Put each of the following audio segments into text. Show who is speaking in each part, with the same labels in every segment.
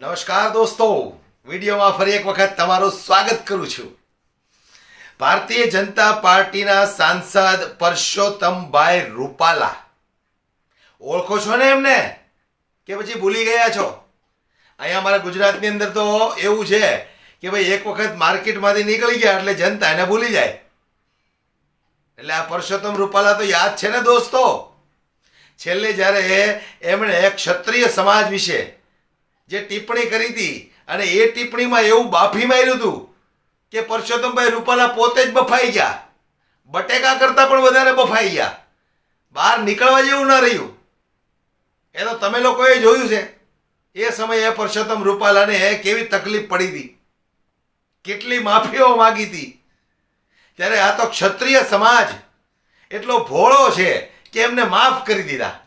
Speaker 1: નમસ્કાર દોસ્તો. વિડીયોમાં ફરી એક વખત તમારું સ્વાગત કરું છું. ભારતીય જનતા પાર્ટીના સાંસદ પરસોત્તમભાઈ રૂપાલા. ઓળખો છો ને એમને? કે પછી ભૂલી ગયા છો? અહીંયા અમારા ગુજરાતની અંદર તો એવું છે કે ભાઈ એક વખત માર્કેટમાંથી નીકળી ગયા એટલે જનતા એને ભૂલી જાય. એટલે આ પરસોત્તમ રૂપાલા તો યાદ છે ને દોસ્તો? છેલ્લે જ્યારે એમણે ક્ષત્રિય સમાજ વિશે જે ટિપ્પણી કરી હતી અને એ ટિપ્પણીમાં એવું બાફી માર્યું હતું કે પરસોત્તમભાઈ રૂપાલા પોતે જ બફાઈ ગયા. બટેકા કરતાં પણ વધારે બફાઈ ગયા. બહાર નીકળવા જેવું ન રહ્યું. એ તો તમે લોકોએ જોયું છે. એ સમયે પરસોત્તમ રૂપાલાને કેવી તકલીફ પડી હતી. કેટલી માફીઓ માગી હતી. ત્યારે આ તો ક્ષત્રિય સમાજ એટલો ભોળો છે કે એમને માફ કરી દીધા.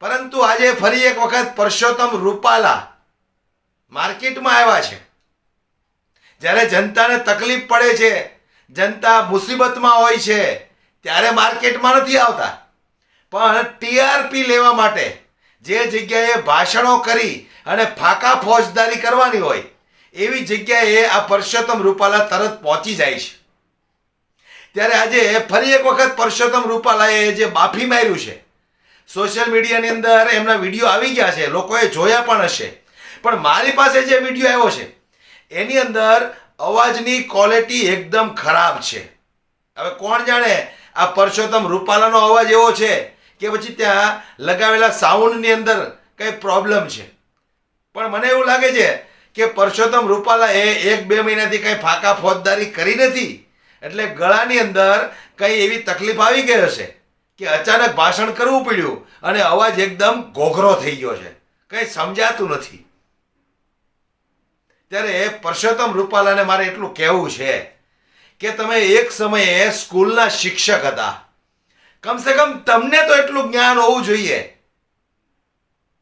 Speaker 1: પરંતુ આજે ફરી એક વખત પરસોત્તમ રૂપાલા માર્કેટમાં આવ્યા છે. જ્યારે જનતાને તકલીફ પડે છે, જનતા મુસીબતમાં હોય છે, ત્યારે માર્કેટમાં નથી આવતા. પણ ટીઆરપી લેવા માટે જે જગ્યાએ ભાષણો કરી અને ફાકા ફોજદારી કરવાની હોય, એવી જગ્યાએ આ પરસોત્તમ રૂપાલા તરત પહોંચી જાય છે. ત્યારે આજે ફરી એક વખત પરસોત્તમ રૂપાલાએ જે બાફી માર્યું છે સોશિયલ મીડિયાની અંદર એમના વીડિયો આવી ગયા છે, લોકોએ જોયા પણ હશે. પણ મારી પાસે જે વીડિયો આવ્યો છે, એની અંદર અવાજની ક્વોલિટી એકદમ ખરાબ છે. હવે કોણ જાણે આ પરસોત્તમ રૂપાલાનો અવાજ એવો છે કે પછી ત્યાં લગાવેલા સાઉન્ડની અંદર કંઈ પ્રોબ્લેમ છે. પણ મને એવું લાગે છે કે પરસોત્તમ એ એક બે મહિનાથી કંઈ ફાંકા ફોજદારી કરી નથી, એટલે ગળાની અંદર કંઈ એવી તકલીફ આવી ગઈ હશે. કે અચાનક ભાષણ કરવું પડ્યું અને અવાજ એકદમ ઘોઘરો થઈ ગયો છે. કંઈ સમજાતું નથી. ત્યારે પરસોત્તમ રૂપાલાને મારે એટલું કહેવું છે કે તમે એક સમયે સ્કૂલના શિક્ષક હતા. કમસે કમ તમને તો એટલું જ્ઞાન હોવું જોઈએ.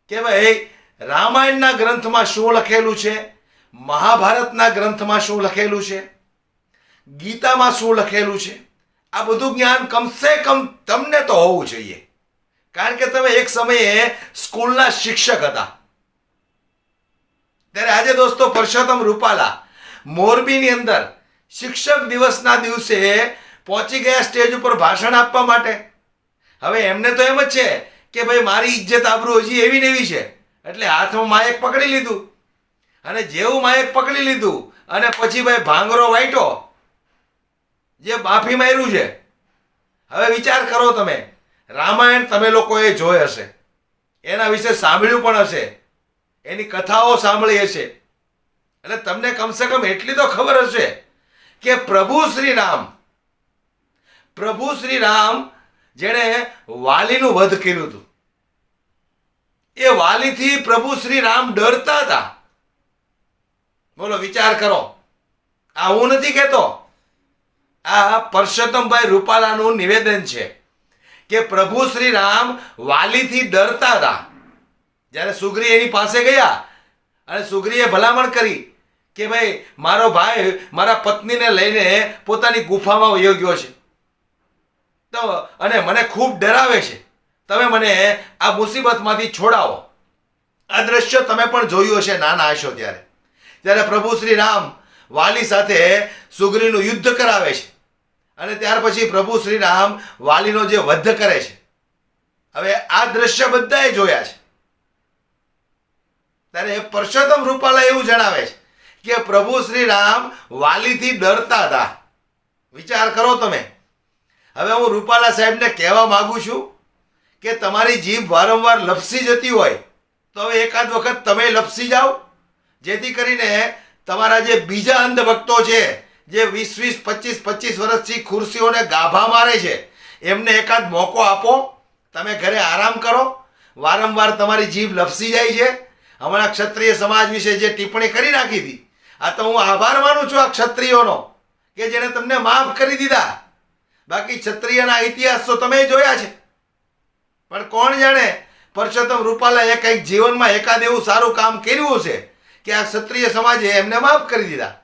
Speaker 1: કે ભાઈ, રામાયણના ગ્રંથમાં શું લખેલું છે? મહાભારતના ગ્રંથમાં શું લખેલું છે? ગીતામાં શું લખેલું છે? આ બધું જ્ઞાન કમસે કમ તમને તો હોવું જોઈએ. કારણ કે તમે એક સમયે સ્કૂલના શિક્ષક હતા. ત્યારે આજે દોસ્તો પરસોત્તમ રૂપાલા મોરબીની અંદર શિક્ષક દિવસના દિવસે પહોંચી ગયા સ્ટેજ ઉપર ભાષણ આપવા માટે. હવે એમને તો એમ જ છે કે ભાઈ મારી ઇજ્જત આબરૂ હજી એવી ને એવી છે. એટલે હાથમાં માયક પકડી લીધું. અને જેવું માયક પકડી લીધું અને પછી ભાઈ ભાંગરો વાઈટો જે બાફી માર્યું છે. હવે વિચાર કરો તમે, રામાયણ તમે લોકોએ જોઈ હશે. એના વિશે સાંભળ્યું પણ હશે. એની કથાઓ સાંભળી હશે. એટલે તમને કમસે કમ એટલી તો ખબર હશે કે પ્રભુ શ્રી રામ પ્રભુ શ્રી રામ જેણે વાલીનું વધ કર્યું હતું. એ વાલીથી પ્રભુ શ્રી રામ ડરતા હતા. બોલો, વિચાર કરો. આ હું નથી કહેતો. આ પરસોત્તમભાઈ રૂપાલાનું નિવેદન છે કે પ્રભુ શ્રી રામ વાલીથી ડરતા હતા. જ્યારે સુગ્રી એની પાસે ગયા અને સુગ્રીએ ભલામણ કરી કે ભાઈ, મારો ભાઈ, મારા પત્નીને લઈને પોતાની ગુફામાં વયો ગયો છે. તો અને મને ખૂબ ડરાવે છે. તમે મને આ મુસીબતમાંથી છોડાવો. આ દ્રશ્ય તમે પણ જોયું હશે નાના હશો ત્યારે. ત્યારે પ્રભુ શ્રી રામ વાલી સાથે સુગ્રીનું યુદ્ધ કરાવે છે. અને ત્યાર પછી પ્રભુ શ્રી રામ વાલીનો જે વધ કરે છે. હવે આ દ્રશ્ય બધાએ જોયા છે. ત્યારે પરસોત્તમ રૂપાલા એવું જણાવે છે કે પ્રભુ શ્રી રામ વાલીથી ડરતા હતા. વિચાર કરો તમે. હવે હું રૂપાલા સાહેબને કહેવા માગું છું કે તમારી જીભ વારંવાર લપસી જતી હોય તો હવે એકાદ વખત તમે લપસી જાઓ. જેથી કરીને તમારા જે બીજા અંધભક્તો છે જે વીસ વીસ, પચીસ પચીસ વર્ષથી ખુરશીઓને ગાભા મારે છે, એમને એકાદ મોકો આપો, તમે ઘરે આરામ કરો, વારંવાર તમારી જીભ લપસી જાય છે. હમણાં ક્ષત્રિય સમાજ વિશે જે ટિપ્પણી કરી નાખી હતી, આ તો હું આભાર માનું છું આ ક્ષત્રિયોનો, કે જેણે તમને માફ કરી દીધા. બાકી ક્ષત્રિયના ઇતિહાસ તો તમે જોયા છે. પણ કોણ જાણે, પરસોત્તમ રૂપાલાએ કંઈક જીવનમાં એકાદ એવું સારું કામ કર્યું છે કે આ ક્ષત્રિય સમાજે એમને માફ કરી દીધા.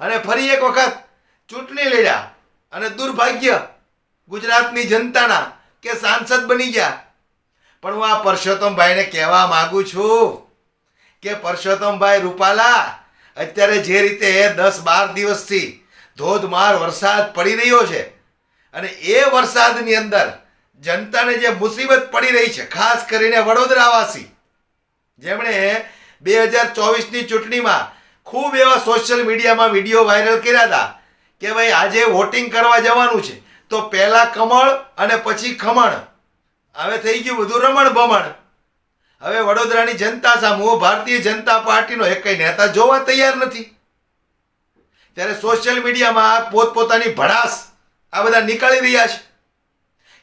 Speaker 1: અને ફરી એક વખત ચૂંટણી લડ્યા અને દુર્ભાગ્ય ગુજરાતની જનતાના કે સાંસદ બની ગયા. પણ હું આ પરસોત્તમભાઈને કહેવા માગું છું કે પરસોત્તમભાઈ રૂપાલા, અત્યારે જે રીતે દસ બાર દિવસથી ધોધમાર વરસાદ પડી રહ્યો છે અને એ વરસાદની અંદર જનતાને જે મુસીબત પડી રહી છે, ખાસ કરીને વડોદરાવાસી જેમણે બે હજાર ચોવીસની ચૂંટણીમાં ખૂબ એવા સોશિયલ મીડિયામાં વીડિયો વાયરલ કર્યા હતા કે ભાઈ આજે વોટિંગ કરવા જવાનું છે. તો પહેલાં કમળ અને પછી ખમણ. હવે થઈ ગયું બધું રમણ ભમણ હવે વડોદરાની જનતા સામે ભારતીય જનતા પાર્ટીનો એક નેતા જોવા તૈયાર નથી. ત્યારે સોશિયલ મીડિયામાં પોતપોતાની ભડાસ આ બધા નીકળી રહ્યા છે.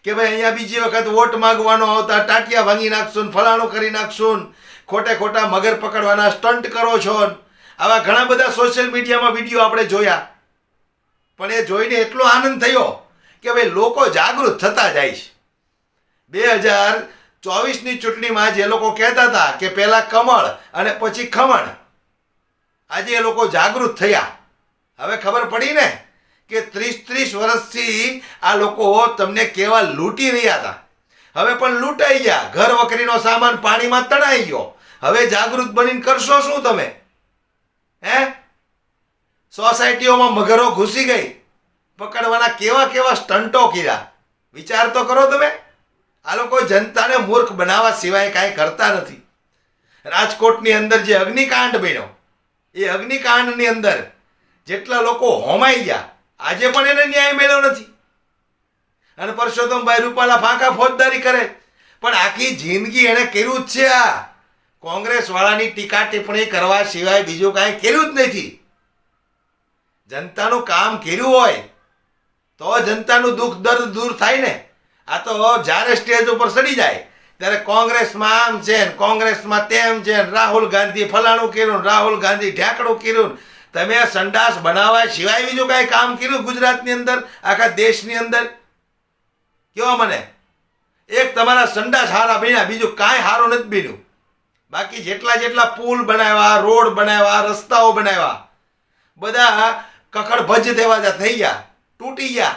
Speaker 1: કે ભાઈ અહીંયા બીજી વખત વોટ માંગવાનો આવતા, ટાટિયા ભાંગી નાખશું ફલાણું કરી નાખશું ખોટે ખોટા મગર પકડવાના સ્ટન્ટ કરો છો ને આવા ઘણા બધા સોશિયલ મીડિયામાં વીડિયો આપણે જોયા. પણ એ જોઈને એટલો આનંદ થયો કે ભાઈ લોકો જાગૃત થતા જાય છે. બે હજાર ચોવીસની ચૂંટણીમાં જે લોકો કહેતા હતા કે પહેલાં કમળ અને પછી ખમણ. આજે એ લોકો જાગૃત થયા. હવે ખબર પડી ને કે ત્રીસ ત્રીસ વર્ષથી આ લોકો તમને કેવા લૂંટી રહ્યા હતા. હવે પણ લૂંટાઈ ગયા. ઘર વકરીનો સામાન પાણીમાં તણાઈ ગયો. હવે જાગૃત બનીને કરશો શું તમે? હે? સોસાયટીઓમાં મગરો ઘૂસી ગઈ. પકડવાના કેવા કેવા સ્ટંટો કર્યા. વિચાર તો કરો તમે. આ લોકો જનતાને મૂર્ખ બનાવવા સિવાય કાંઈ કરતા નથી. રાજકોટની અંદર જે અગ્નિકાંડ બન્યો, એ અગ્નિકાંડની અંદર જેટલા લોકો હોમાઈ ગયા, આજે પણ એને ન્યાય મેળ્યો નથી. અને પરસોત્તમભાઈ રૂપાલા ફાંકા ફોજદારી કરે. પણ આખી જિંદગી એણે કર્યું જ છે આ. કોંગ્રેસ વાળાની ટીકા ટિપ્પણી કરવા સિવાય બીજું કાંઈ કર્યું જ નથી. જનતાનું કામ કર્યું હોય, તો જનતાનું દુઃખ, દર્દ દૂર થાય ને. આ તો જ્યારે સ્ટેજ ઉપર ચડી જાય, ત્યારે કોંગ્રેસમાં આમ છે ને, કોંગ્રેસમાં તેમ છે ને, રાહુલ ગાંધી ફલાણું કર્યું રાહુલ ગાંધી ઢેકડું કર્યું તમે સંડાસ બનાવવા સિવાય બીજું કાંઈ કામ કર્યું ગુજરાતની અંદર, આખા દેશની અંદર? કેવો મને? એક તમારા સંડાસ હારા બન્યા, બીજું કાંઈ હારું નથી બન્યું. બાકી જેટલા જેટલા પુલ બનાવ્યા, રોડ બનાવ્યા, રસ્તાઓ બનાવ્યા, બધા કખડ ભજ દેવા થઈ ગયા, તૂટી ગયા.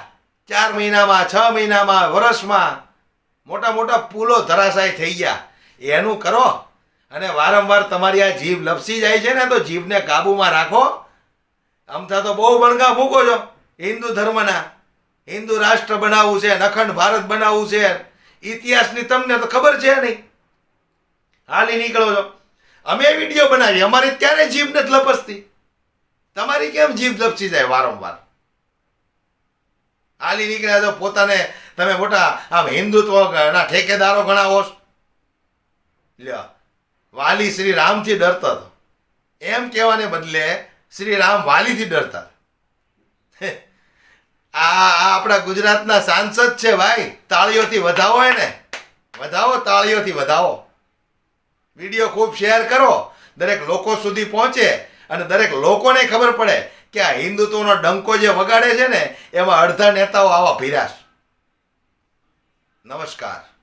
Speaker 1: ચાર મહિનામાં, છ મહિનામાં, વર્ષમાં મોટા મોટા પુલો ધરાશાય થઈ ગયા. એનું કરો. અને વારંવાર તમારી આ જીભ લપસી જાય છે ને, તો જીભને કાબૂમાં રાખો. અમથા તો બહુ બણગા મૂકો છો. હિન્દુ ધર્મના. હિન્દુ રાષ્ટ્ર બનાવવું છે, અખંડ ભારત બનાવવું છે. ઇતિહાસની તમને તો ખબર છે નહીં. હાલી નીકળો છો. અમે વીડિયો બનાવી અમારી ત્યારે જીભ નથી લપસતી. તમારી કેમ જીભ લપસી જાય વારંવાર? હાલી નીકળ્યા તો પોતાને તમે મોટા આમ હિન્દુત્વના ઠેકેદારો ગણાવો લ્યો, વાલી શ્રી રામથી ડરતો હતો એમ કહેવાને બદલે શ્રી રામ વાલીથી ડરતા. આ આપણા ગુજરાતના સાંસદ છે ભાઈ, તાળીઓથી વધાવો એને. વધાવો, તાળીઓથી વધાવો. વીડિયો ખૂબ શેર કરો. દરેક લોકો સુધી પહોંચે અને દરેક લોકોને ખબર પડે કે આ હિન્દુત્વનો ડંકો જે વગાડે છે ને, એમાં અડધા નેતાઓ આવા ભીરાશ. નમસ્કાર.